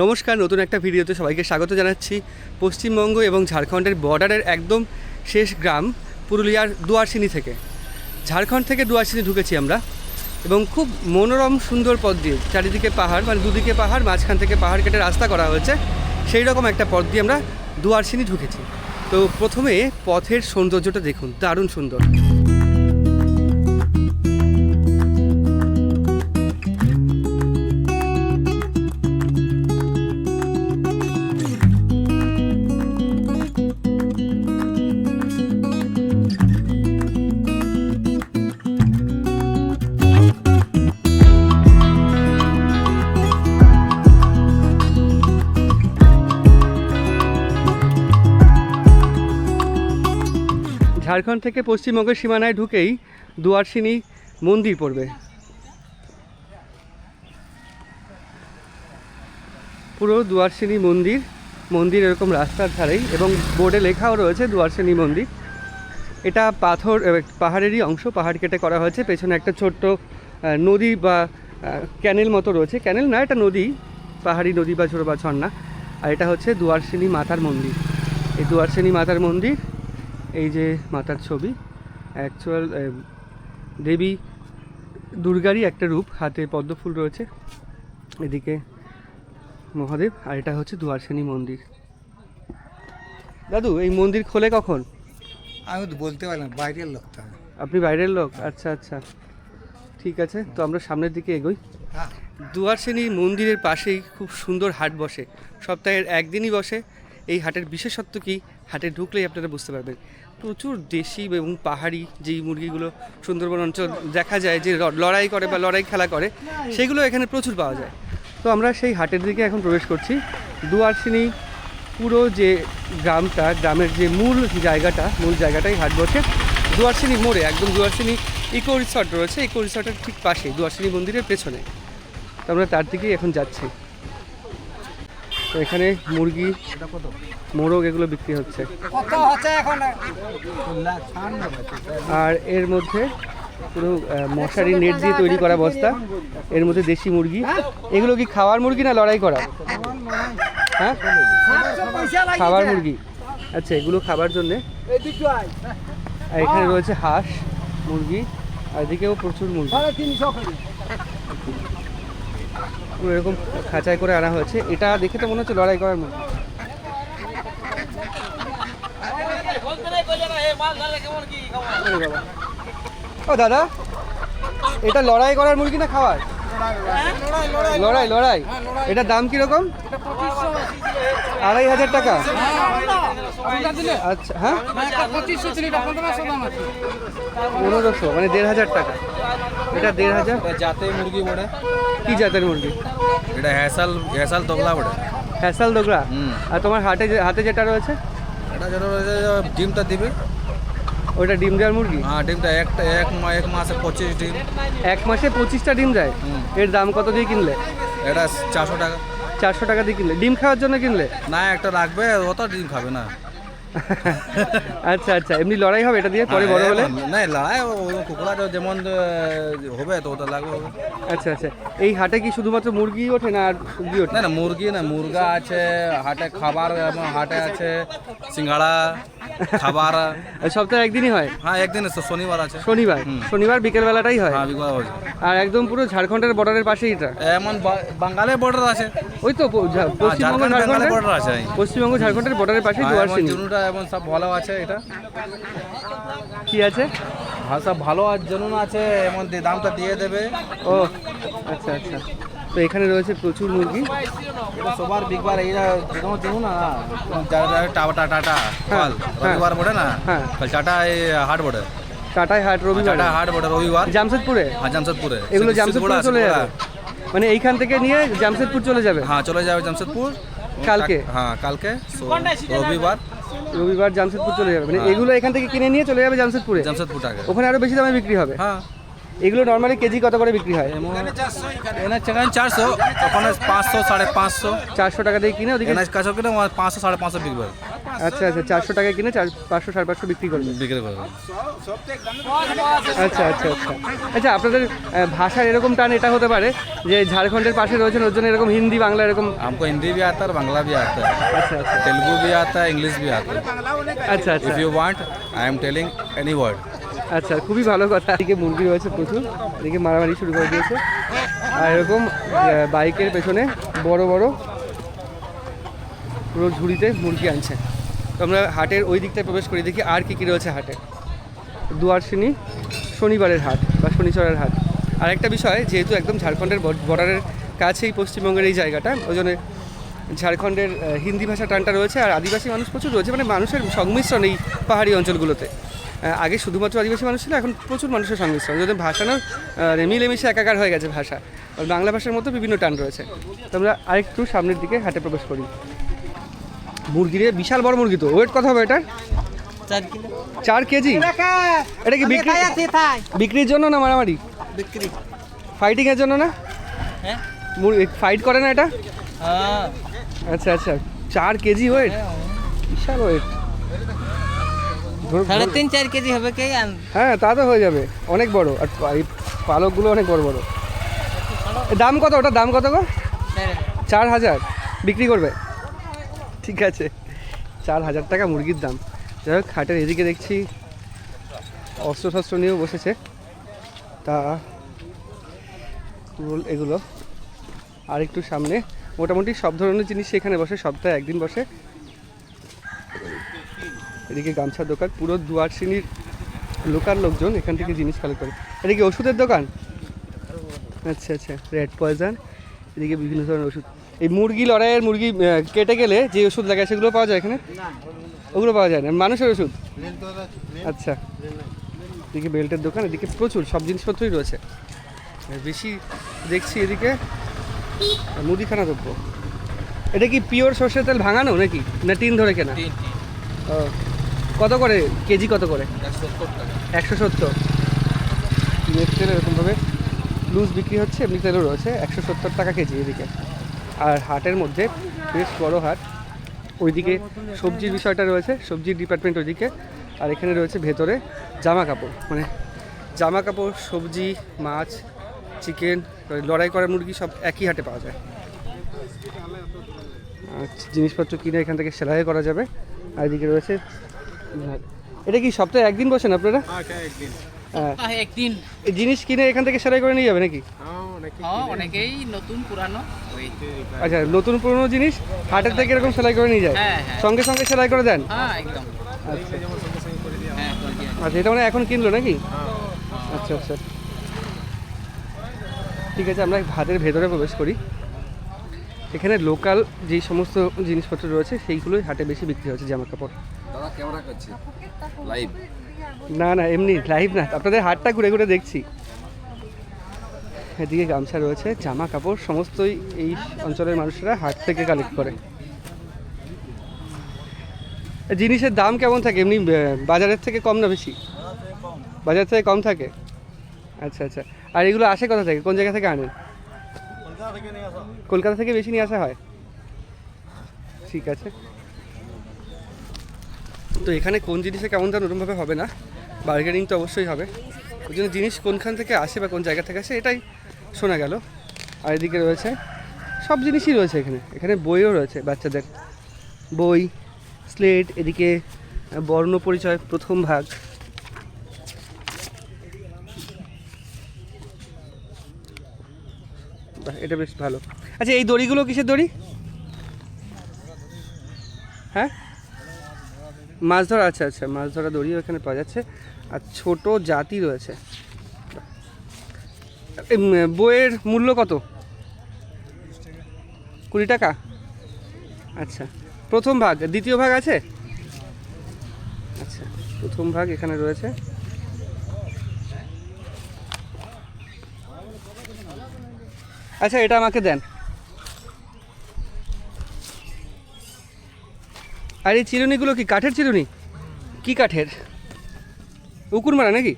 নমস্কার, নতুন একটা ভিডিওতে সবাইকে স্বাগত জানাচ্ছি। পশ্চিমবঙ্গ এবং ঝাড়খণ্ডের বর্ডারের একদম শেষ গ্রাম পুরুলিয়ার দুয়ারসিনি থেকে। ঝাড়খণ্ড থেকে দুয়ারসিনি ঢুকেছি আমরা এবং খুব মনোরম, সুন্দর পথ দিয়ে চারিদিকে পাহাড় মানে দুদিকে পাহাড়, মাঝখান থেকে পাহাড় কেটে রাস্তা করা হয়েছে। সেই রকম একটা পথ দিয়ে আমরা দুয়ারসিনি ঢুকেছি। তো প্রথমে পথের সৌন্দর্যটা দেখুন, দারুণ সুন্দর। ঝাড়খণ্ড থেকে পশ্চিমবঙ্গের সীমানায় ঢুকেই দুয়ারসিনি মন্দির পড়বে। পুরো দুয়ারসিনি মন্দির মন্দির এরকম রাস্তার ধারেই এবং বোর্ডে লেখাও রয়েছে দুয়ারসিনি মন্দির। এটা পাথর পাহাড়েরই অংশ, পাহাড় কেটে করা হয়েছে, পেছনে একটা ছোট্ট নদী বা ক্যানেল মতো রয়েছে। ক্যানেল না, এটা নদী, পাহাড়ি নদী বা ছোটো বা ঝর্ণা। আর এটা হচ্ছে দুয়ারসিনি মাতার মন্দির। এই দুয়ারসিনি মাতার মন্দির এই যে মাতার ছবি অ্যাকচুয়াল দেবী দুর্গারই একটা রূপ হাতে পদ্মফুল রয়েছে এদিকে মহাদেব আর এটা হচ্ছে দুয়ারসেনী মন্দির। দাদু এই মন্দির খোলে কখন? আমি তো বলতে পারলাম বাইরের লোক তো আপনি বাইরের লোক? আচ্ছা আচ্ছা। ঠিক আছে তো আমরা সামনের দিকে এগোই। হ্যাঁ। দুয়ারসেনী মন্দিরের পাশেই খুব সুন্দর হাট বসে। সপ্তাহের একদিনই বসে। এই হাটের বিশেষত্ব কি? হাটে ঢুকলেই আপনারা বুঝতে পারবেন। প্রচুর দেশি এবং পাহাড়ি যেই মুরগিগুলো সুন্দরবন অঞ্চল দেখা যায় যে লড়াই করে বা লড়াই খেলা করে, সেগুলো এখানে প্রচুর পাওয়া যায়। তো আমরা সেই হাটের দিকে এখন প্রবেশ করছি। দুয়ারসিনী পুরো যে গ্রামটা, গ্রামের যে মূল জায়গাটা, মূল জায়গাটাই হাট বসে। দুয়ারসিনী মোড়ে, একদম দুয়ারসিনী ইকো রিসর্ট রয়েছে, ইকো রিসর্টের ঠিক পাশে দুয়ারসিনী মন্দিরের পেছনে। তো আমরা তার দিকেই এখন যাচ্ছি। এখানে মুরগি মোরগ এগুলো বিক্রি হচ্ছে। আর এর মধ্যে পুরো মশারি নেট দিয়ে তৈরি করা বস্তা এর মধ্যে দেশি মুরগি। এগুলো কি খাওয়ার মুরগি না লড়াই করা? হ্যাঁ? খাবার মুরগি। আচ্ছা এগুলো খাবার জন্যে। আর এখানে রয়েছে হাঁস মুরগি আর এদিকেও প্রচুর মুরগি। পুরো এরকম খাঁচাই করে আনা হয়েছে। এটা দেখে তো মনে হচ্ছে লড়াই করার বাবা। ও দাদা এটা লড়াই করার মুরগি না খাওয়ার? লড়াই লড়াই। এটার দাম কীরকম? আড়াই হাজার টাকা। আচ্ছা হ্যাঁ? পনেরোশো মানে দেড় হাজার টাকা। এটা দেড় হাজার। এটা জাতে মুরগি বড়ে কি জাতের মুরগি? এটা হ্যাসাল হ্যাসাল তগলা বড়ে হ্যাসাল হুম। আর তোমার যে- হাতে যেটা রয়েছে? এটা যেটা রয়েছে ডিমটা দিবে। ওইটা ডিম দেওয়ার মুরগি? হ্যাঁ ডিমটা একটা এক এক মাসে পঁচিশ ডিম। এক মাসে পঁচিশটা ডিম দেয় এর দাম কত দিয়ে কিনলে? এটা চারশো টাকা। চারশো টাকা দিয়ে কিনলে। ডিম খাওয়ার জন্য কিনলে? না একটা রাখবে অত ডিম খাবে না। আচ্ছা আচ্ছা এমনি লড়াই হবে এটা দিয়ে? পরে বড় হলে না লড়াই কুকুরা যেমন হবে তো ওটা লাগবে। আচ্ছা আচ্ছা এই হাটে কি শুধুমাত্র মুরগি ওঠে না আর সবজি ওঠে? না না মুরগি না মুরগা আছে হাটে খাবার হাটে আছে সিঙ্গাড়া খাবার। সপ্তাহে একদিনই হয়? হ্যাঁ একদিন শনিবার আছে। শনিবার? শনিবার বিকেল বেলাটাই হয় হ্যাঁ। আর একদম পুরো ঝাড়খণ্ডের বর্ডারের পাশেই এটা? এমন বাঙালির বর্ডার আছে। ওই তো হ্যাঁ, পশ্চিমবঙ্গ ঝাড়খণ্ডের বর্ডার আছে পশ্চিমবঙ্গ ঝাড়খণ্ডের বর্ডারের পাশেই হ্যাঁ, দুয়ারসিনি এবং এবং সব ভালো আছে এটা। কি আছে? ভাষা ভালো আর জনুন আছে এমন দামটা দিয়ে দেবে। ও আচ্ছা আচ্ছা। তো এখানে রয়েছে প্রচুর মুরগি। সবার বিকবার এইটা যেরকম জনুন না। টাটা টাটা কাল হ্যাঁ। রবিবার বটে না? হ্যাঁ। টাটা হাট বটে। টাটাই হাট রবিবার। টাটা হাট বটে রবিবার। জামশেদপুরে? হ্যাঁ জামশেদপুরে। এগুলো জামশেদপুরে চলে যাবে। মানে এইখান থেকে নিয়ে জামশেদপুর চলে যাবে? হ্যাঁ চলে যাবে জামশেদপুর। কালকে? হ্যাঁ কালকে। রবিবার। রবিবার জামশেদপুর চলে যাবে। মানে এগুলো এখান থেকে কিনে নিয়ে চলে যাবে জামশেদপুরে? জামশেদপুর টাকা। ওখানে আরও বেশি দামে বিক্রি হবে? হ্যাঁ। এগুলো নর্মালি কেজি কত করে বিক্রি হয়? এখানে চারশো ওখানে পাঁচশো সাড়ে পাঁচশো। চারশো টাকা দিয়ে কিনে ওদিকে কাছে কিনে পাঁচশো সাড়ে পাঁচশো বিকবে আচ্ছা আচ্ছা চারশো টাকা কিনে চার পাঁচশো সাড়ে পাঁচশো বিক্রি করবেন বিক্রি করবো আচ্ছা আচ্ছা আচ্ছা আচ্ছা আপনাদের আহ, ভাষার এরকম টান এটা হতে পারে যে ঝাড়খণ্ডের পাশে রয়েছেন ওর জন্য এরকম হিন্দি বাংলা এরকম हमको हिंदी भी आता है और बांग्ला भी आता है আচ্ছা আচ্ছা तेलुगु भी आता है इंग्लिश भी आता है আচ্ছা আচ্ছা if you want I am telling any word আচ্ছা খুবই ভালো কথা এদিকে মুরগি রয়েছে প্রচুর এদিকে মারামারি শুরু করে দিয়েছে আর এরকম আহ, বাইকের পেছনে বড় বড় পুরো ঝুড়িতে মুরগি আনছে তো আমরা হাটের ওই দিকটায় প্রবেশ করি, দেখি আর কি কি রয়েছে হাটে। দুয়ারশিনী শনিবারের হাট বা শনিচরের হাট। আর একটা বিষয়, যেহেতু একদম ঝাড়খণ্ডের বর্ডারের কাছেই পশ্চিমবঙ্গের এই জায়গাটা, ওই জন্য ঝাড়খণ্ডের হিন্দি ভাষা টানটা রয়েছে আর আদিবাসী মানুষ প্রচুর রয়েছে মানে মানুষের সংমিশ্রণ এই পাহাড়ি অঞ্চলগুলোতে। আগে শুধুমাত্র আদিবাসী মানুষ ছিল, এখন প্রচুর মানুষের সংমিশ্রণ। যদি ভাষা না মিলেমিশে একাকার হয়ে গেছে ভাষা। বাংলা ভাষার মতো বিভিন্ন টান রয়েছে। তো আমরা আরেকটু সামনের দিকে হাটে প্রবেশ করি। মুরগিরে বিশাল বড় মুরগি তো। ওয়েট কত হবে এটার? চার কেজি? এটা কি বিক্রি বিক্রির জন্য না মারামারি? বিক্রি। ফাইটিং এর জন্য না? হ্যাঁ। ফাইট করে না এটা? হ্যাঁ। আচ্ছা আচ্ছা। চার কেজি ওয়েট বিশাল ওয়েট সাড়ে তিন চার কেজি হবে কে? হ্যাঁ তা তো হয়ে যাবে। অনেক বড়। আর পালকগুলো অনেক বড় বড়। দাম কত? ওটার দাম কত গো? চার হাজার। বিক্রি করবে? ঠিক আছে। চার হাজার টাকা মুরগির দাম। যাই হোক, হাটের এদিকে দেখছি অস্ত্র শস্ত্র নিয়েও বসেছে। তা এগুলো। আর একটু সামনে, মোটামুটি সব ধরনের জিনিস এখানে বসে, সপ্তাহে একদিন বসে। এদিকে গামছার দোকান, পুরো দুয়ার শ্রেণির লোকাল লোকজন এখান থেকে জিনিস কালেক্ট করে। এটা কি ওষুধের দোকান? আচ্ছা আচ্ছা। Red poison. এদিকে বিভিন্ন ধরনের ওষুধ। এই মুরগি লড়াইয়ের মুরগি কেটে গেলে যে ওষুধ লাগে সেগুলো পাওয়া যায় এখানে? ওগুলো পাওয়া যায় না। মানুষের ওষুধ? আচ্ছা। এদিকে বেল্টের দোকান এদিকে প্রচুর সব জিনিসপত্রই রয়েছে। বেশি দেখছি এদিকে মুদিখানা দ্রব্য। এটা কি পিওর সর্ষের তেল ভাঙানো নাকি? না টিন ধরে কেনা? ও। কত করে? কেজি কত করে? একশো সত্তর তেল এরকমভাবে লুজ বিক্রি হচ্ছে এমনি তেলও রয়েছে। একশো সত্তর টাকা কেজি এদিকে। আর হাটের মধ্যে বেশ বড় হাট। ওইদিকে সবজির বিষয়টা রয়েছে, সবজির ডিপার্টমেন্ট ওইদিকে। আর এখানে রয়েছে ভেতরে জামা কাপড়। মানে জামা কাপড়, সবজি, মাছ চিকেন লড়াই করা মুরগি সব একই হাটে পাওয়া যায়। জিনিসপত্র কিনে এখান থেকে সেলাই করা যাবে। আর এদিকে রয়েছে, এটা কি সপ্তাহে একদিন বসেন আপনারা? হ্যাঁ একদিন। জিনিস কিনে এখান থেকে সেলাই করে নিয়ে যাবে নাকি? হ্যাঁ অনেকেই নতুন পুরানো। আচ্ছা নতুন পুরনো জিনিস হাটের থেকে এরকম সেলাই করে নিয়ে যায়? হ্যাঁ, হ্যাঁ। সঙ্গে সঙ্গে সেলাই করে দেন? হ্যাঁ একদম। আচ্ছা। হ্যাঁ আচ্ছা এটা মানে এখন কিনলো নাকি? আচ্ছা আচ্ছা। ঠিক আছে আমরা হাটের ভেতরে প্রবেশ করি। এখানে লোকাল যেই সমস্ত জিনিসপত্র রয়েছে সেইগুলোই হাটে বেশি বিক্রি হচ্ছে জামা কাপড় দাদা ক্যামেরা করছি। লাইভ না না, এমনি লাইভ না। আপনাদের হাটটা ঘুরে ঘুরে দেখছি। এদিকে গামছা রয়েছে, জামা কাপড়, সমস্তই এই অঞ্চলের মানুষেরা হাট থেকে কালেক্ট করে। জিনিসের দাম কেমন থাকে? এমনি বাজারের থেকে কম না বেশি? বাজার থেকে কম থাকে? আচ্ছা আচ্ছা। আর এগুলো আসে কোথা থেকে? কোন জায়গা থেকে আনেন? কলকাতা থেকে বেশি নিয়ে আসা হয়। ঠিক আছে। তো এখানে কোন জিনিসে কেমন দাম ওরকমভাবে হবে না? বার্গেনিং তো অবশ্যই হবে। ওই জন্য জিনিস কোনখান থেকে আসে বা কোন জায়গা থেকে আসে এটাই শোনা গেল। আর এদিকে রয়েছে, সব জিনিসই রয়েছে এখানে। এখানে বইও রয়েছে বাচ্চাদের। বই স্লেট এদিকে বর্ণ পরিচয়, প্রথম ভাগ। এটা বেশ ভালো। আচ্ছা এই দড়িগুলো কিসের দড়ি? হ্যাঁ? মাছ ধরা আচ্ছা আচ্ছা মাছ ধরা দড়িও এখানে পাওয়া যাচ্ছে। আর ছোট জাতি রয়েছে। বইয়ের মূল্য কত? কুড়ি টাকা? আচ্ছা প্রথম ভাগ, দ্বিতীয় ভাগ আছে? আচ্ছা প্রথম ভাগ এখানে রয়েছে। আচ্ছা এটা আমাকে দেন। আর এই চিরুনিগুলো কি কাঠের চিরুনি? কি কাঠের? উকুর মারা নাকি?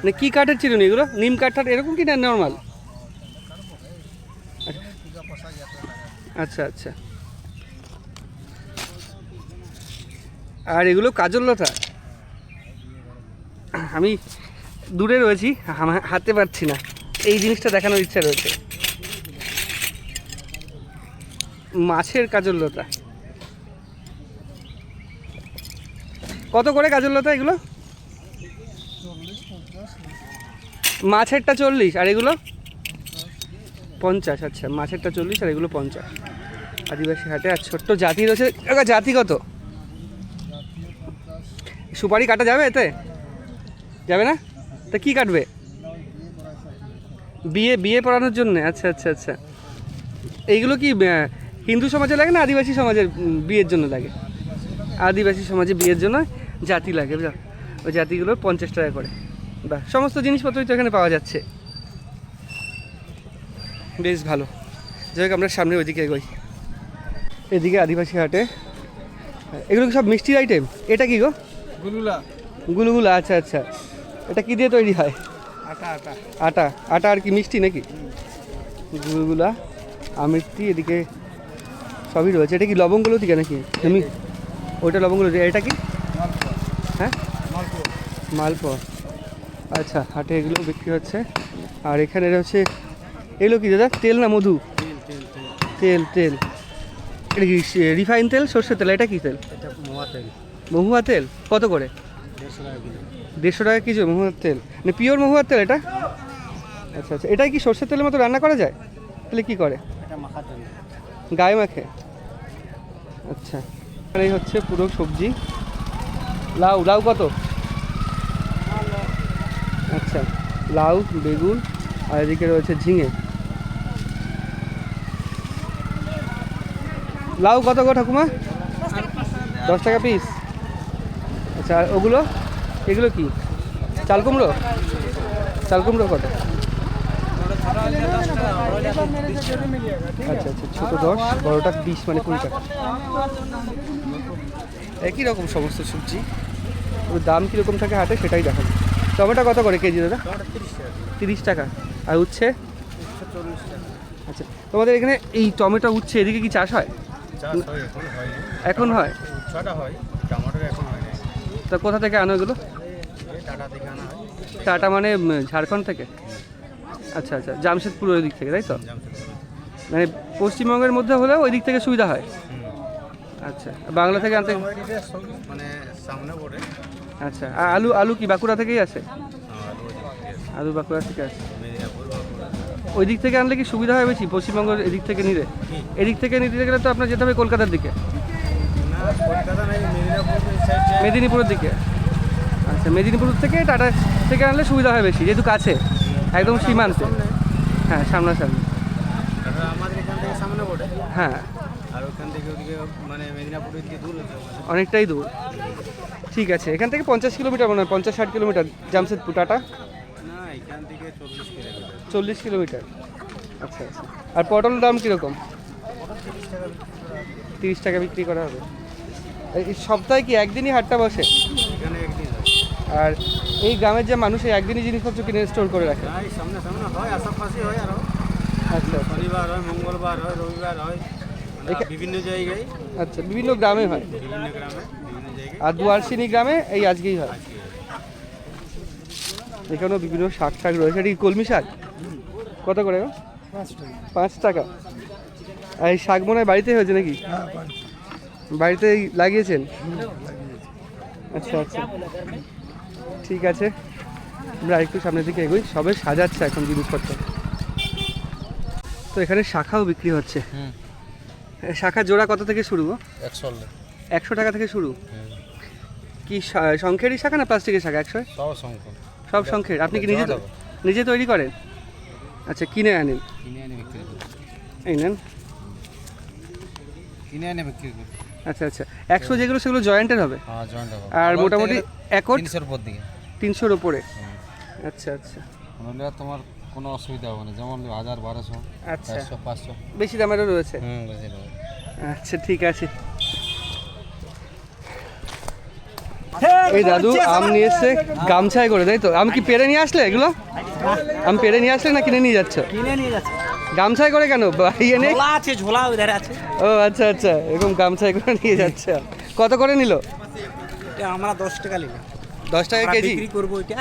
মানে কি কাঠের চিরুনি এগুলো? নিম কাঠ এরকম কি না নর্মাল আচ্ছা আচ্ছা। আর এগুলো কাজল লতা? আমি দূরে রয়েছি হাতে পারছি না। এই জিনিসটা দেখানোর ইচ্ছা রয়েছে। মাছের কাজল লতা কত করে কাজল লতা এগুলো? মাছেরটা চল্লিশ, আর এগুলো? পঞ্চাশ আচ্ছা মাছেরটা চল্লিশ, আর এগুলো পঞ্চাশ। আদিবাসী হাটে আর ছোট্ট জাতি রয়েছে। জাতি কত? সুপারি কাটা যাবে এতে? যাবে না? তা কি কাটবে? বিয়ে বিয়ে পড়ানোর জন্য আচ্ছা আচ্ছা আচ্ছা। এইগুলো কি হিন্দু সমাজে লাগে না আদিবাসী সমাজের বিয়ের জন্য লাগে? আদিবাসী সমাজে বিয়ের জন্য জাতি লাগে বুঝলো ওই জাতিগুলো পঞ্চাশ টাকা করে। বাহ সমস্ত জিনিসপত্রই তো এখানে পাওয়া যাচ্ছে। বেশ ভালো। যাই হোক আমরা সামনে ওইদিকে এগোই। এদিকে আদিবাসী হাটে। এগুলো কি সব মিষ্টির আইটেম এটা কি গো? গুলুলা। গুলুগুলা আচ্ছা আচ্ছা। এটা কি দিয়ে তৈরি হয়? আটা আটা। আটা। আটা আর কি মিষ্টি নাকি? গুলগুলা আমিরটি এদিকে সবই রয়েছে। এটা কি লবঙ্গলো দিকে নাকি আমি ওইটা লবঙ্গলো দিয়ে এটা কি? হ্যাঁ? মালপোয়া। আচ্ছা হাটে এগুলো বিক্রি হচ্ছে। আর এখানে হচ্ছে এগুলো কি দাদা? তেল না মধু? তেল তেল। এটা কি রিফাইন তেল সর্ষের তেল? এটা কি তেল? তেল। মহুয়া তেল? কত করে? দেড়শো টাকা কিছু মহুয়ার তেল। মানে পিওর মহুয়ার তেল এটা? আচ্ছা আচ্ছা। এটাই কি সর্ষের তেলের মতো রান্না করা যায়? তাহলে কি করে? এটা গায়ে মাখে? আচ্ছা। এই হচ্ছে পুরো সবজি। লাউ লাউ কত? আচ্ছা লাউ, বেগুন, আর এদিকে রয়েছে ঝিঙে। লাউ কত গো ঠাকুমা? দশ টাকা পিস আচ্ছা আর ওগুলো? এগুলো কি? চাল কুমড়ো? চাল কুমড়ো কত? আচ্ছা আচ্ছা ছোটো দশ, বড়োটা বিশ মানে কুড়ি টাকা। একই রকম সমস্ত সবজি। দাম কীরকম থাকে হাটে সেটাই দেখাবো। টমেটো কত করে কেজি দাদা? তিরিশ টাকা। আর উচ্ছে? আচ্ছা তোমাদের এখানে এই টমেটো উচ্ছে এদিকে কি চাষ হয়? এখন হয়? তা কোথা থেকে আনো এগুলো? টাটা মানে ঝাড়খণ্ড থেকে? আচ্ছা আচ্ছা জামশেদপুর ওই দিক থেকে তাই তো? মানে পশ্চিমবঙ্গের মধ্যে হলেও ওই দিক থেকে সুবিধা হয়। আচ্ছা বাংলা থেকে আনতে মানে সামনে পড়ে। আচ্ছা আলু আলু কি বাঁকুড়া থেকেই আসে? ওই দিকে আলু বাঁকুড়া থেকে আসে। ওই দিক থেকে আনলে কি সুবিধা হয় বেশি পশ্চিমবঙ্গের এদিক থেকে নিলে? এদিক থেকে নিতে গেলে তো আপনার যেতে হবে কলকাতার দিকে। মেদিনীপুরের দিকে। আচ্ছা মেদিনীপুর থেকে টাটা থেকে আনলে সুবিধা হয় বেশি যেহেতু কাছে একদম সীমান্তে। হ্যাঁ সামনাসামনি। আমাদের এখান থেকে ওদিকে মানে মেদিনীপুরের দিকে দূর অনেকটাই দূর। ঠিক আছে এখান থেকে পঞ্চাশ কিলোমিটার মনে হয় পঞ্চাশ ষাট কিলোমিটার জামশেদপুর টাটা? না এখান থেকে চল্লিশ কিলোমিটার। চল্লিশ কিলোমিটার। আচ্ছা আচ্ছা। আর পটল দাম কীরকম? তিরিশ টাকা বিক্রি করা হবে। এই সপ্তাহে কি একদিনই হাটটা বসে? আর এই গ্রামের যে মানুষ এই একদিনই জিনিসপত্র কিনে স্টোর করে রাখে? সামনে সামনে হয় আশেপাশে হয় আরও। আচ্ছা আচ্ছা। শনিবার হয় মঙ্গলবার হয় রবিবার হয়। বিভিন্ন জায়গায়। আচ্ছা বিভিন্ন গ্রামে হয়। বিভিন্ন গ্রামে বিভিন্ন জায়গায়। আর দুয়ারসিনি গ্রামে এই আজকেই হয়। এখানেও বিভিন্ন শাক শাক রয়েছে। এটি কলমি শাক? কত করে গো? পাঁচ টাকা। আর এই শাক মনে হয় বাড়িতে হয়েছে নাকি? বাড়িতেই লাগিয়েছেন? আচ্ছা আচ্ছা। ঠিক আছে। আমরা একটু সামনের দিকে এগোই। সবে সাজাচ্ছে এখন জিনিসপত্র। তো এখানে শাখাও বিক্রি হচ্ছে। হুম এ, শাখা জোড়া কত থেকে শুরু? একশো একশো টাকা থেকে শুরু? কি শঙ্খেরই শাখা না প্লাস্টিকের শাখা? একশো? সব শঙ্খের। আপনি কি নিজে তো- নিজে তৈরি করেন? আচ্ছা কিনে আনেন। এই নেন। কিনে এনে বিক্রি করি। আচ্ছা আচ্ছা। একশো যেগুলো সেগুলো জয়েন্টের হবে? হ্যাঁ আর মোটামুটি একট তিনশোর উপর দিকে। তিনশোর ওপরে আচ্ছা আচ্ছা। তোমার কোনো অসুবিধা হবে না। যেমন হাজার বারোশো আচ্ছা। চারশো পাঁচশো। বেশি দামেরও রয়েছে? হুম বেশি। আচ্ছা ঠিক আছে। এই দাদু আম নিয়ে এসছে গামছায় করে তাই তো? আম কি পেরে নিয়ে আসলে এগুলো? আম পেরে নিয়ে আসলে না কিনে নিয়ে যাচ্ছ? কিনে নিয়ে যাচ্ছে। গামছায় করে কেন? ইয়ে নেই? আছে ঝোলা আছে। ও আচ্ছা আচ্ছা এরকম গামছায় করে নিয়ে যাচ্ছে। কত করে নিল? আমরা দশ টাকা নিলাম। দশ টাকা কেজি? বিক্রি করব এটা।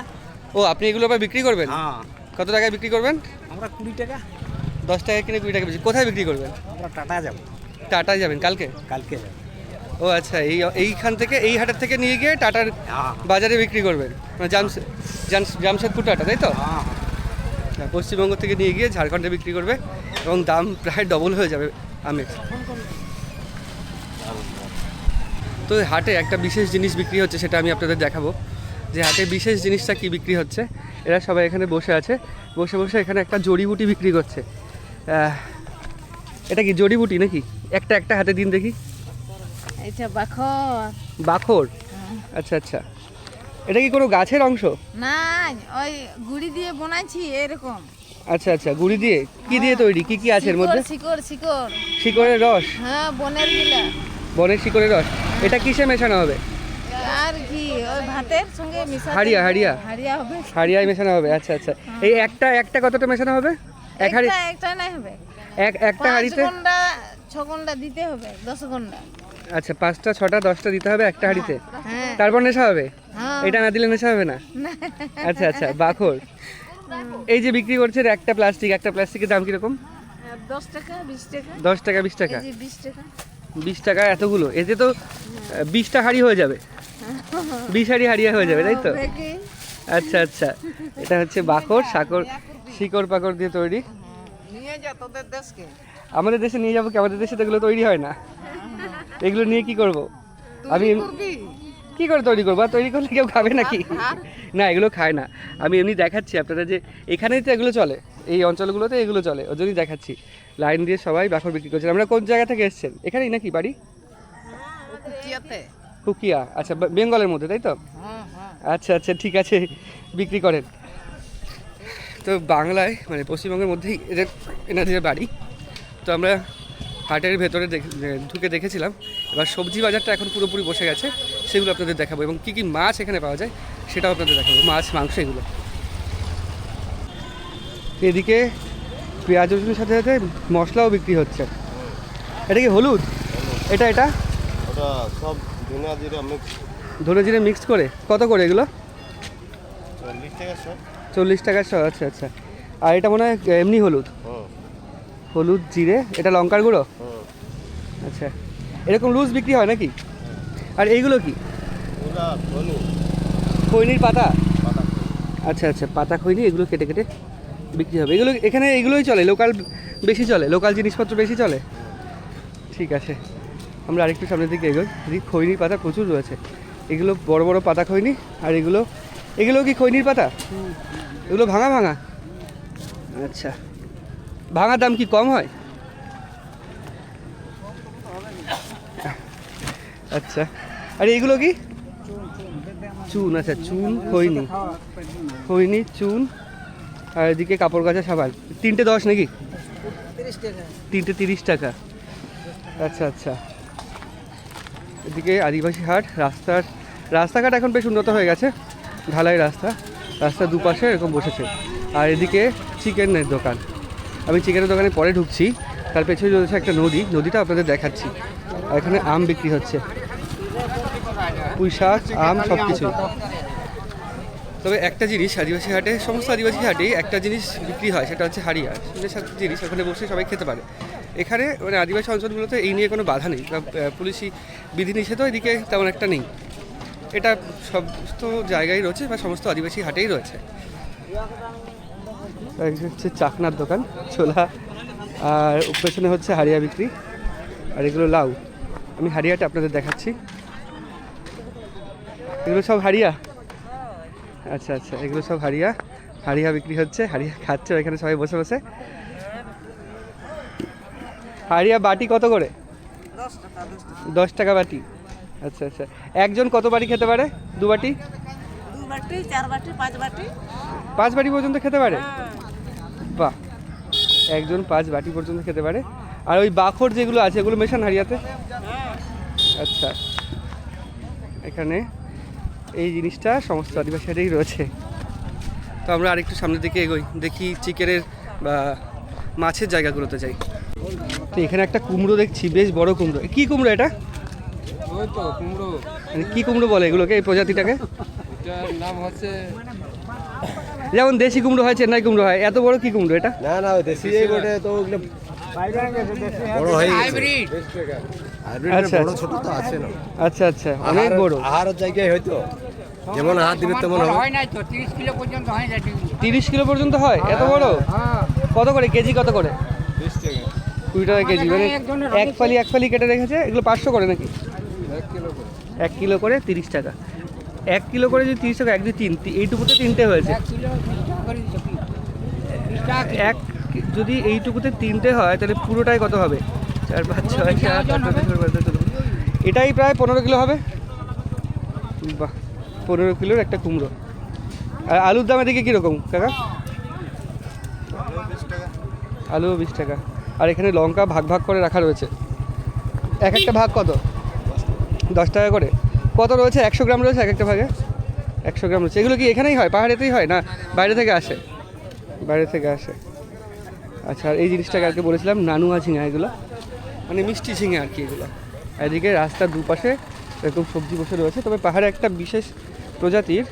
ও আপনি এগুলো আবার বিক্রি করবেন? হ্যাঁ। কত টাকায় বিক্রি করবেন? আমরা কুড়ি টাকা। দশ টাকা কিনে কুড়ি টাকা বেশি কোথায় বিক্রি করবেন? আমরা টাটা যাব। টাটায় যাবেন কালকে? কালকে যাব। ও আচ্ছা এই এইখান থেকে এই হাটের থেকে নিয়ে গিয়ে টাটার হ্যাঁ। বাজারে বিক্রি করবেন। মানে জামশে জামশ- জামশেদপুর টাটা তাই তো? হ্যাঁ হ্যাঁ, পশ্চিমবঙ্গ থেকে নিয়ে গিয়ে ঝাড়খণ্ডে বিক্রি করবে এবং দাম প্রায় ডবল হয়ে যাবে আমের। তো হাটে একটা বিশেষ জিনিস বিক্রি হচ্ছে সেটা আমি আপনাদের দেখাবো। যে হাটে বিশেষ জিনিসটা কি বিক্রি হচ্ছে এরা সবাই এখানে বসে আছে। বসে বসে এখানে একটা জড়িবুটি বিক্রি করছে। এটা কি জড়িবুটি নাকি? একটা একটা হাতে দিন দেখি। এটা বাখর। বাখর? আচ্ছা আচ্ছা। এটা কি কোনো গাছের অংশ? না ওই গুড়ি দিয়ে বানাইছি এরকম। আচ্ছা আচ্ছা গুড়ি দিয়ে? কি দিয়ে তৈরি? কি কি আছে এর মধ্যে? শিকড় শিকড়। শিকড়ের রস? হ্যাঁ বনের গিলা। বনের শিকড়ের রস। এটা কিসে মেশানো হবে? আর কি ওই ভাতের সঙ্গে মিশাতে হাড়িয়া, হাড়িয়া। হাড়িয়া হবে। হাড়িয়ায় মেশানো হবে আচ্ছা আচ্ছা। এই একটা একটা কতটা মেশানো হবে? এক হাড়ি একটা নাই হবে। এক একটা হাড়িতে? ঘণ্টা ছ ঘণ্টা দিতে হবে দশ ঘণ্টা। আচ্ছা পাঁচটা ছটা দশটা দিতে হবে একটা হাড়িতে? হ্যাঁ। তারপর নেশা হবে? হ্যাঁ। এটা না দিলে নেশা হবে না? আচ্ছা আচ্ছা বাখর। এই যে বিক্রি করছে একটা প্লাস্টিক একটা প্লাস্টিকের দাম কীরকম? দশ টাকা বিশ টাকা। দশ টাকা বিশ টাকা? বিশ টাকা। বিশ টাকা এতগুলো? এতে তো বিশটা হাড়ি হয়ে যাবে। বিশ হাড়ি হাড়িয়া হয়ে যাবে তাই তো? আচ্ছা আচ্ছা। এটা হচ্ছে বাকর সাকর শিকড় পাকড় দিয়ে তৈরি। নিয়ে যা তোদের দেশকে। আমাদের দেশে নিয়ে যাব কি? আমাদের দেশে তো এগুলো তৈরি হয় না। এগুলো নিয়ে কি করব? আমি কি করে তৈরি করব? আর তৈরি করলে কেউ খাবে নাকি না এগুলো খায় না। আমি এমনি দেখাচ্ছি আপনারা যে এখানেই তো এগুলো চলে। এই অঞ্চলগুলোতে এগুলো চলে ওই জন্যই দেখাচ্ছি। লাইন দিয়ে সবাই বাখর বিক্রি করছেন। আমরা কোন জায়গা থেকে এসেছেন? এখানেই নাকি বাড়ি? হুকিয়া। আচ্ছা বেঙ্গলের মধ্যে তাই তো? হ্যাঁ হ্যাঁ। আচ্ছা আচ্ছা ঠিক আছে বিক্রি করেন। তো বাংলায় মানে পশ্চিমবঙ্গের মধ্যেই এদের এনাদের বাড়ি। তো আমরা হাটের ভেতরে দেখে- ঢুকে দেখেছিলাম। এবার সবজি বাজারটা এখন পুরোপুরি বসে গেছে সেগুলো আপনাদের দেখাবো। এবং কী কী মাছ এখানে পাওয়া যায় সেটাও আপনাদের দেখাবো। মাছ মাংস এগুলো। এদিকে পেঁয়াজ রসুনের সাথে সাথে মশলাও বিক্রি হচ্ছে। এটা কি হলুদ? এটা এটা? সব ধনিয়া জিরা মিক্স ধনে জিরে মিক্স করে? কত করে এগুলো? চল্লিশ টাকা সব চল্লিশ টাকার শ আচ্ছা আচ্ছা। আর এটা মনে হয় এমনি হলুদ? হলুদ জিরে? এটা লঙ্কার গুঁড়ো? আচ্ছা। এরকম লুজ বিক্রি হয় নাকি? আর এইগুলো কি? খৈনির পাতা? পাতা আচ্ছা আচ্ছা পাতা খৈনি এগুলো কেটে কেটে বিক্রি হবে। এগুলো এখানে এগুলোই চলে লোকাল বেশি চলে লোকাল জিনিসপত্র বেশি চলে? ঠিক আছে। আমরা আরেকটু সামনের দিকে এগোই। এদিকে খৈনির পাতা প্রচুর রয়েছে। এগুলো বড় বড় পাতা খৈনি আর এগুলো এগুলো কি খৈনির পাতা? এগুলো ভাঙা ভাঙা। আচ্ছা। ভাঙার দাম কি কম হয়? আচ্ছা। আর এগুলো কি? চুন আচ্ছা চুন খৈনি। খৈনি চুন আর এদিকে কাপড় কাচা সাবান। তিনটে দশ নাকি? তিনটে তিরিশ টাকা। আচ্ছা আচ্ছা। এদিকে আদিবাসী হাট, রাস্তার, রাস্তাঘাট এখন বেশ উন্নত হয়ে গেছে, ঢালাই রাস্তা, রাস্তার দুপাশে এরকম বসেছে। আর এদিকে চিকেনের দোকান। আমি চিকেনের দোকানে পরে ঢুকছি, তার পেছনে রয়েছে একটা নদী, নদীটা আপনাদের দেখাচ্ছি। আর এখানে আম বিক্রি হচ্ছে। পুঁই শাক, আম সব কিছুই তবে একটা জিনিস, আদিবাসী হাটে, সমস্ত আদিবাসী হাটেই একটা জিনিস বিক্রি হয়, সেটা হচ্ছে হাড়িয়া সাথে জিনিস, ওখানে বসে সবাই খেতে পারে। এখানে মানে আদিবাসী অঞ্চলগুলোতে এই নিয়ে কোনো বাধা নেই। বা পুলিশি বিধিনিষেধও এদিকে তেমন একটা নেই। এটা সমস্ত জায়গায় রয়েছে বা সমস্ত আদিবাসী হাটেই রয়েছে। হচ্ছে চাকনার দোকান, ছোলা। আর পেছনে হচ্ছে হারিয়া বিক্রি, আর এগুলো লাউ। আমি হারিয়াটা আপনাদের দেখাচ্ছি। এগুলো সব হারিয়া আচ্ছা আচ্ছা এগুলো সব হারিয়া হারিয়া বিক্রি হচ্ছে হারিয়া খাচ্ছে এখানে সবাই বসে বসে। হাড়িয়া বাটি কত করে? দশ টাকা বাটি। আচ্ছা আচ্ছা। একজন কত বাটি খেতে পারে? দু বাটি? পাঁচ বাটি। পর্যন্ত খেতে পারে? বাহ। একজন পাঁচ বাটি পর্যন্ত খেতে পারে। আর ওই বাখর যেগুলো আছে এগুলো মেশান হাড়িয়াতে আচ্ছা। এখানে এই জিনিসটা সমস্ত আদিবাসী হাটেই রয়েছে। তো আমরা আরেকটু সামনের দিকে এগোই। দেখি চিকেনের বা মাছের জায়গাগুলোতে যাই। তো এখানে একটা কুমড়ো দেখছি বেশ বড় কুমড়ো। কি কুমড়ো এটা? কুমড়ো। মানে কি কুমড়ো বলে এগুলোকে এই প্রজাতিটাকে? নাম হচ্ছে যেমন দেশি কুমড়ো হয় চেন্নাই কুমড়ো হয় এত বড় কি কুমড়ো এটা? না না দেশি এই বটে তো ওগুলো বড় হয়ে হাইব্রিড আচ্ছা, বড় আচ্ছা। ছোট তো আছে না। আচ্ছা আচ্ছা অনেক বড়। আহারের জায়গায় হয়তো। যেমন হাত দিবে তেমন হবে। হয় তো কিলো পর্যন্ত হয় কিলো পর্যন্ত হয়? এত বড়? কত করে? কেজি কত করে? কুড়ি টাকা কেজি মানে এক ফালি এক ফালি কেটে রেখেছে এগুলো পাঁচশো করে নাকি? এক কিলো করে এক কিলো করে তিরিশ টাকা। এক কিলো করে যদি তিরিশ টাকা এক দুই তিন এইটুকুতে তিনটে হয়েছে। এক যদি এইটুকুতে তিনটে হয় তাহলে পুরোটাই কত হবে? চার পাঁচ ছয় সাত। এটাই প্রায় পনেরো কিলো হবে। বাহ পনেরো কিলোর একটা কুমড়ো। আর আলুর দাম এদিকে কীরকম কাকা? আলু বিশ টাকা। আর এখানে লঙ্কা ভাগ ভাগ করে রাখা রয়েছে। এক একটা ভাগ কত? দশ টাকা করে। কত রয়েছে? একশো গ্রাম রয়েছে এক একটা ভাগে? একশো গ্রাম রয়েছে। এগুলো কি এখানেই হয়? পাহাড়েতেই হয় না বাইরে থেকে আসে? বাইরে থেকে আসে। আচ্ছা আর এই জিনিসটাকে আজকে বলেছিলাম নানুয়া ঝিঙা এগুলো। মানে মিষ্টি ঝিঙে আর কি এগুলো। এদিকে রাস্তার দুপাশে এরকম সবজি বসে রয়েছে। তবে পাহাড়ে একটা বিশেষ প্রজাতির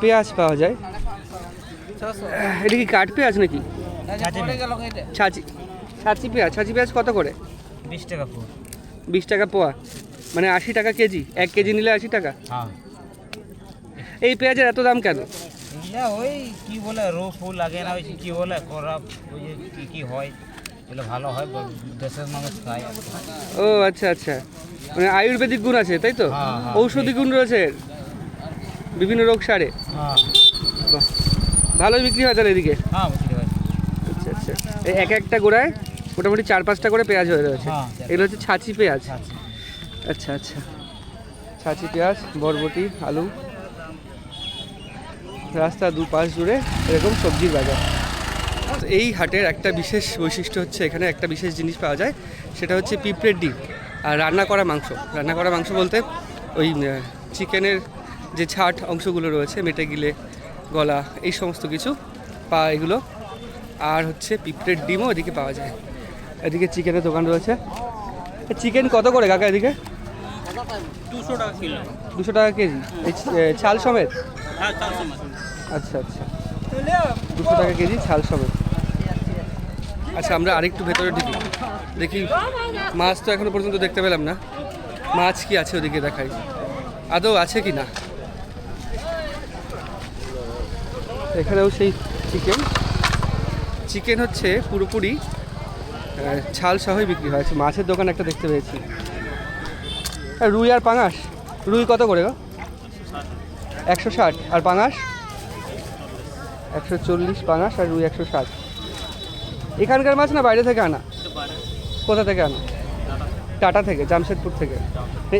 পেঁয়াজ পাওয়া যায়। এটা কি কাঠ পেঁয়াজ নাকি? ছাঁচি। ছাঁচি পেঁয়াজ ছাঁচি পেঁয়াজ কত করে? বিশ টাকা ফুল বিশ টাকা পোয়া। মানে আশি টাকা কেজি এক কেজি নিলে আশি টাকা? হ্যাঁ। এই পেঁয়াজের এত দাম কেন? ওই কি বলে রো ফুল লাগে না ওই কি বলে করা ওই কি কি হয় ভালো হয় দেশের মানুষ খায় ও আচ্ছা আচ্ছা। মানে আয়ুর্বেদিক গুণ আছে তাই তো? হ্যাঁ, হ্যাঁ। ঔষধি গুণ রয়েছে বিভিন্ন রোগ সারে? ভালোই বিক্রি হয় তাহলে এদিকে? হ্যাঁ। আচ্ছা আচ্ছা। এই এক একটা গোড়ায়? মোটামুটি চার পাঁচটা করে পেঁয়াজ হয়ে রয়েছে। হ্যাঁ। এগুলো হচ্ছে ছাঁচি পেঁয়াজ। আচ্ছা আচ্ছা আচ্ছা। ছাঁচি পেঁয়াজ বরবটি আলু। রাস্তা দুপাশ জুড়ে এরকম সবজির বাজার। এই হাটের একটা বিশেষ বৈশিষ্ট্য হচ্ছে এখানে একটা বিশেষ জিনিস পাওয়া যায় সেটা হচ্ছে পিঁপড়ের ডিম আর রান্না করা মাংস। রান্না করা মাংস বলতে ওই চিকেনের যে ছাট অংশগুলো রয়েছে মেটে গিলে গলা এই সমস্ত কিছু পা এগুলো। আর হচ্ছে পিঁপড়ের ডিমও এদিকে পাওয়া যায়। এদিকে চিকেনের দোকান রয়েছে। চিকেন কত করে কাকা এদিকে? দুশো টাকা কেজি। এই ছ- এ, ছাল সমেত। আচ্ছা আচ্ছা। দুশো টাকা কেজি ছাল সমেত। আচ্ছা আমরা আরেকটু ভেতরে ঢুকি। দেখি মাছ তো এখনও পর্যন্ত দেখতে পেলাম না। মাছ কি আছে ওদিকে দেখাই। আদৌ আছে কি না? এখানেও সেই চিকেন। চিকেন হচ্ছে পুরোপুরি ছাল সহই বিক্রি হয়। আচ্ছা, মাছের দোকান একটা দেখতে পেয়েছি। রুই আর পাঙাশ। রুই কত করে গো? একশো ষাট। আর পাঙাশ? একশো চল্লিশ পাঙাশ আর রুই একশো ষাট। এখানকার মাছ না বাইরে থেকে আনা? কোথা থেকে আনা? টাটা থেকে জামশেদপুর থেকে।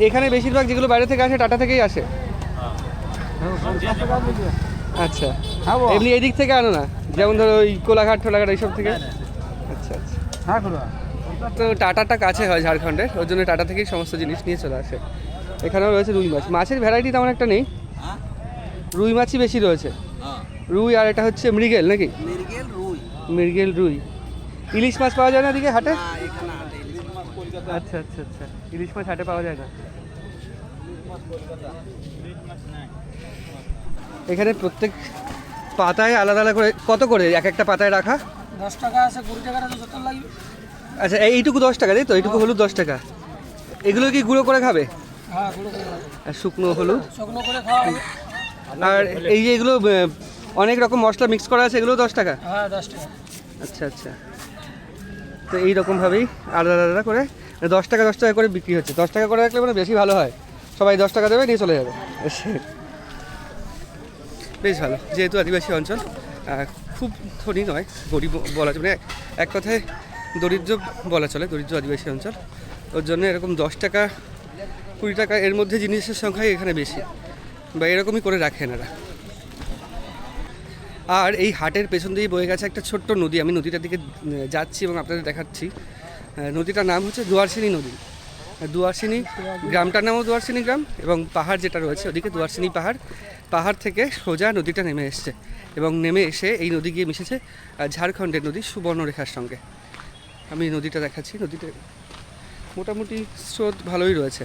এখানে বেশিরভাগ যেগুলো বাইরে থেকে আসে টাটা থেকেই আসে? আচ্ছা। এমনি এদিক থেকে আনো না? যেমন ধরো ওই কোলাঘাট টোলাঘাট এইসব থেকে? হ্যাঁ তো টাটাটা কাছে হয় ঝাড়খণ্ডের ওর জন্য টাটা থেকেই সমস্ত জিনিস নিয়ে চলে আসে। এখানেও রয়েছে রুই মাছ। মাছের ভ্যারাইটি তেমন একটা নেই। রুই মাছই বেশি রয়েছে। রুই আর এটা হচ্ছে মৃগেল নাকি? মৃগেল রুই। ইলিশ মাছ পাওয়া যায় না এদিকে হাটে? আচ্ছা আচ্ছা আচ্ছা। ইলিশ মাছ হাটে পাওয়া যায় না। এখানে প্রত্যেক পাতায় আলাদা আলাদা করে কত করে? এক একটা পাতায় রাখা? দশ টাকা আছে কুড়ি টাকাটা তো সত্তর লাগবে। আচ্ছা এইটুকু দশ টাকা তাই তো? এইটুকু হলুদ দশ টাকা। এগুলো কি গুঁড়ো করে খাবে? হ্যাঁ গুঁড়ো করে আর শুকনো হলুদ? শুকনো করে খাওয়া হবে। আর এই যে এগুলো অনেক রকম মশলা মিক্স করা আছে এগুলো দশ টাকা? হ্যাঁ দশ টাকা। আচ্ছা আচ্ছা। তো এই রকমভাবেই আলাদা আলাদা করে দশ টাকা দশ টাকা করে বিক্রি হচ্ছে। দশ টাকা করে রাখলে মানে বেশি ভালো হয়। সবাই দশ টাকা দেবে নিয়ে চলে যাবে। বেশ ভালো যেহেতু আদিবাসী অঞ্চল খুব ধনী নয়, গরিব বলা চলে। মানে এক কথায় দরিদ্র বলা চলে, দরিদ্র আদিবাসী অঞ্চল। ওর জন্য এরকম দশ টাকা, কুড়ি টাকা এর মধ্যে জিনিসের সংখ্যাই এখানে বেশি। বা এরকমই করে রাখেন এরা। আর এই হাটের পেছন দিয়ে বয়ে গেছে একটা ছোট্ট নদী। আমি নদীটার দিকে যাচ্ছি এবং আপনাদের দেখাচ্ছি। নদীটার নাম হচ্ছে দুয়ারসিনী নদী। দুয়ারসিনী গ্রামটার নামও দুয়ারসিনী গ্রাম এবং পাহাড় যেটা রয়েছে ওদিকে দুয়ারসিনী পাহাড়। পাহাড় থেকে সোজা নদীটা নেমে এসছে এবং নেমে এসে এই নদী গিয়ে মিশেছে ঝাড়খণ্ডের নদী সুবর্ণরেখার সঙ্গে। আমি নদীটা দেখাচ্ছি, নদীতে মোটামুটি স্রোত ভালোই রয়েছে।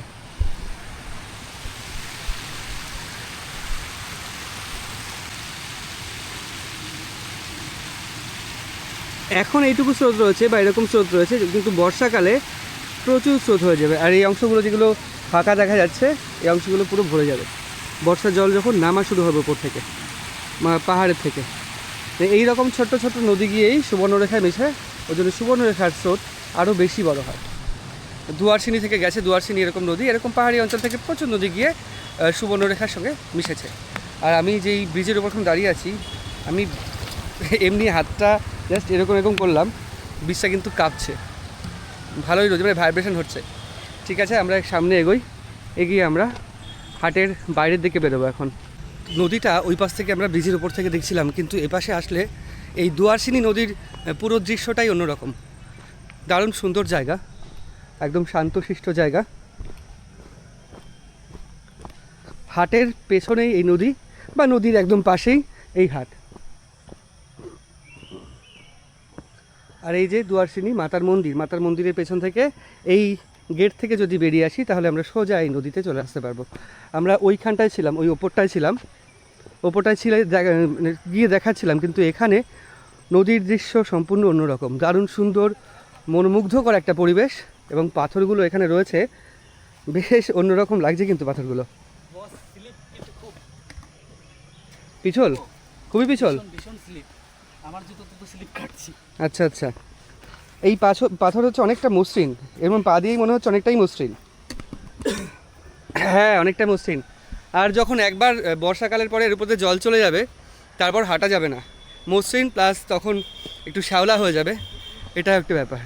এখন এইটুকু স্রোত রয়েছে বা এরকম স্রোত রয়েছে, কিন্তু বর্ষাকালে প্রচুর স্রোত হয়ে যাবে। আর এই অংশগুলো যেগুলো ফাঁকা দেখা যাচ্ছে, এই অংশগুলো পুরো ভরে যাবে। বর্ষার জল যখন নামা শুরু হবে উপর থেকে পাহাড়ের থেকে। এই রকম ছোট্ট ছোট্ট নদী গিয়েই সুবর্ণরেখায় মেশে, ওই জন্য সুবর্ণরেখার স্রোত আরও বেশি বড় হয়। দুয়ারসিনি থেকে গেছে দুয়ারসিনি এরকম নদী, এরকম পাহাড়ি অঞ্চল থেকে প্রচুর নদী গিয়ে সুবর্ণরেখার সঙ্গে মিশেছে। আর আমি যেই ব্রিজের ওপর এখন দাঁড়িয়ে আছি, আমি এমনি হাতটা জাস্ট এরকম এরকম করলাম ব্রিজটা কিন্তু কাঁপছে। ভালোই রয়েছে মানে ভাইব্রেশন হচ্ছে। ঠিক আছে, আমরা সামনে এগোই, এগিয়ে আমরা হাটের বাইরের দিকে বেরোবো এখন। নদীটা ওই পাশ থেকে আমরা ব্রিজের উপর থেকে দেখছিলাম, কিন্তু এপাশে আসলে এই দুয়ারসিনী নদীর পুরো দৃশ্যটাই অন্যরকম। দারুণ সুন্দর জায়গা, একদম শান্তশিষ্ট জায়গা। হাটের পেছনেই এই নদী বা নদীর একদম পাশেই এই হাট। আর এই যে দুয়ারসিনী মাতার মন্দির, মাতার মন্দিরের পেছন থেকে এই গেট থেকে যদি বেরিয়ে আসি তাহলে আমরা সোজা এই নদীতে চলে আসতে পারব। আমরা ওইখানটায় ছিলাম ওই ওপরটায় ছিলাম। ওপরটায় ছিল মানে গিয়ে দেখাচ্ছিলাম কিন্তু এখানে নদীর দৃশ্য সম্পূর্ণ অন্যরকম। দারুণ সুন্দর মনোমুগ্ধকর একটা পরিবেশ এবং পাথরগুলো এখানে রয়েছে। বেশ অন্যরকম লাগছে কিন্তু পাথরগুলো। পিছল? খুবই পিছল? আমার জুতো তো স্লিপ কাটছি। আচ্ছা আচ্ছা। এই পাথর পাথর হচ্ছে অনেকটা মসৃণ। এবং পা দিয়েই মনে হচ্ছে অনেকটাই মসৃণ। হ্যাঁ অনেকটা মসৃণ। আর যখন একবার বর্ষাকালের পরে এর উপর জল চলে যাবে, তারপর হাঁটা যাবে না। মসৃণ, প্লাস তখন একটু শ্যাওলা হয়ে যাবে। এটা একটা ব্যাপার।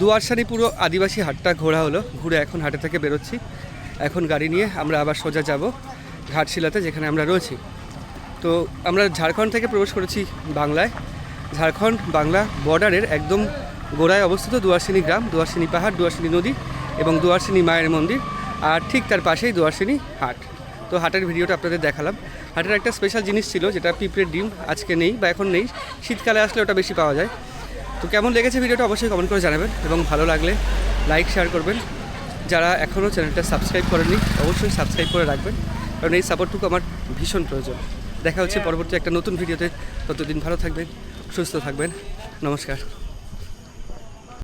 দুয়ারসানি পুরো আদিবাসী হাটটা ঘোরা হলো। ঘুরে এখন হাটে থেকে বেরোচ্ছি। এখন গাড়ি নিয়ে আমরা আবার সোজা যাব ঘাটশিলাতে যেখানে আমরা রয়েছি। তো আমরা ঝাড়খণ্ড থেকে প্রবেশ করেছি বাংলায়। ঝাড়খণ্ড বাংলা বর্ডারের একদম গোড়ায় অবস্থিত দুয়ারসিনী গ্রাম দুয়ারসিনী পাহাড় দুয়ারসিনী নদী এবং দুয়ারসিনী মায়ের মন্দির আর ঠিক তার পাশেই দুয়ারসিনী হাট। তো হাটের ভিডিওটা আপনাদের দেখালাম। হাটের একটা স্পেশাল জিনিস ছিল, যেটা পিঁপড়ের ডিম আজকে নেই বা এখন নেই। শীতকালে আসলে ওটা বেশি পাওয়া যায়। তো কেমন লেগেছে ভিডিওটা অবশ্যই কমেন্ট করে জানাবেন এবং ভালো লাগলে লাইক শেয়ার করবেন। যারা এখনও চ্যানেলটা সাবস্ক্রাইব করেননি অবশ্যই সাবস্ক্রাইব করে রাখবেন। কারণ এই সাপোর্টটুকু আমার ভীষণ প্রয়োজন। দেখা হচ্ছে পরবর্তী একটা নতুন ভিডিওতে। ততদিন ভালো থাকবেন সুস্থ থাকবেন। নমস্কার।